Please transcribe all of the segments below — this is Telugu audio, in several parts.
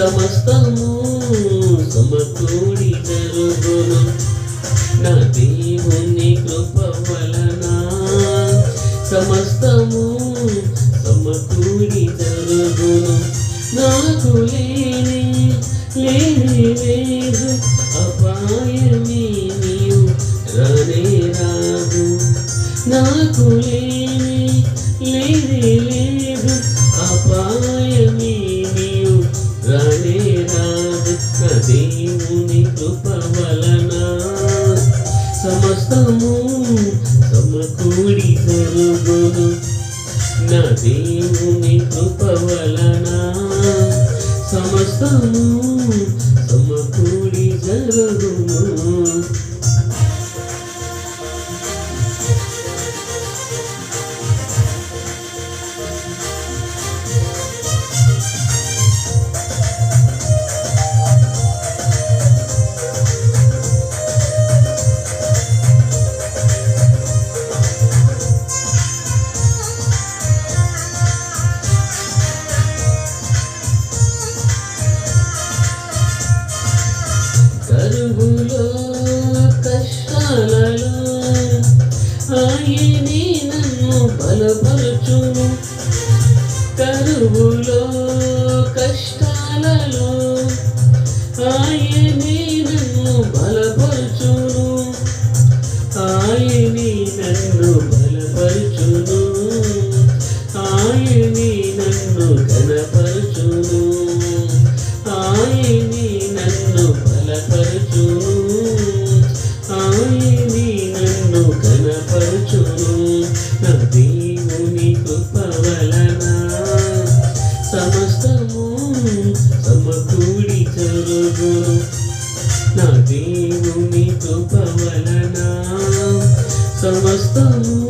సమస్తము సమకూడి జరుగును నా దేవుని కృప వలన సమస్తము సమకూడి జరుగును నాకు లేని లేని లేదు అపాయమే నీవు రానే రాదు. నాకు లేని లేని సమస్తము సమకూడి జరుగును నా దేవుని కృప వలన సమస్తము సమకూడి జరుగును ఆయనే నన్ను బలపరచును కరువులో కష్టాలలో ఆయనే నన్ను బలపరచును ఆయనే నన్ను బలపరచును ఆయనే నన్ను ఘనపరచును దేవుని కృప వలన సమస్తము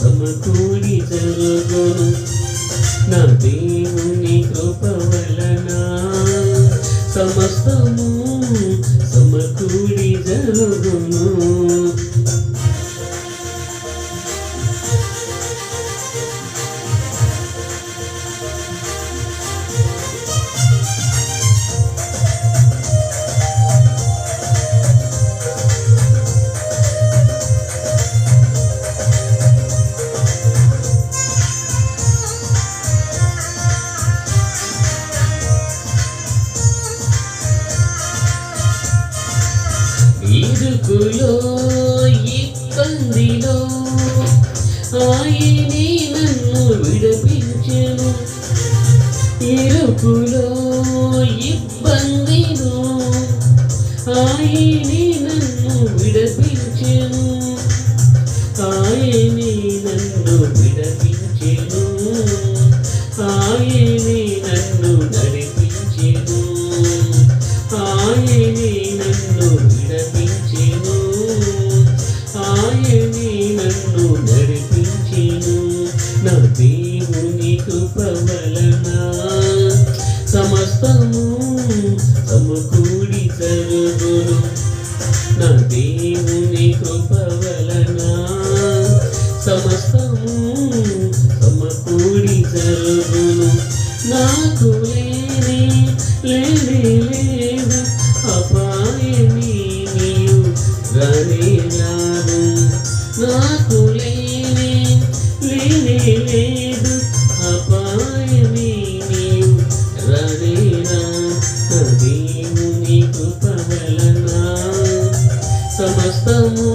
సమకూడి జరుగును. నా దేవుని కృప వలన సమస్తము సమకూడి జరుగును. ఇరుకులో ఇబ్బందిలో ఆయనే నన్ను విడిపించెను ఇరుకులో ఇబ్బందిలో ఆయనే నన్ను విడిపించెను వలన సమస్తము సమకూడి జరుగును నా దేవుని కృప వలన? సమస్తము సమకూడి జరుగును నాకు లేని లేని లేదు. అపాయమి నీవు రానేలాను నాకు లేని దేవుని కృప వలన సమస్తము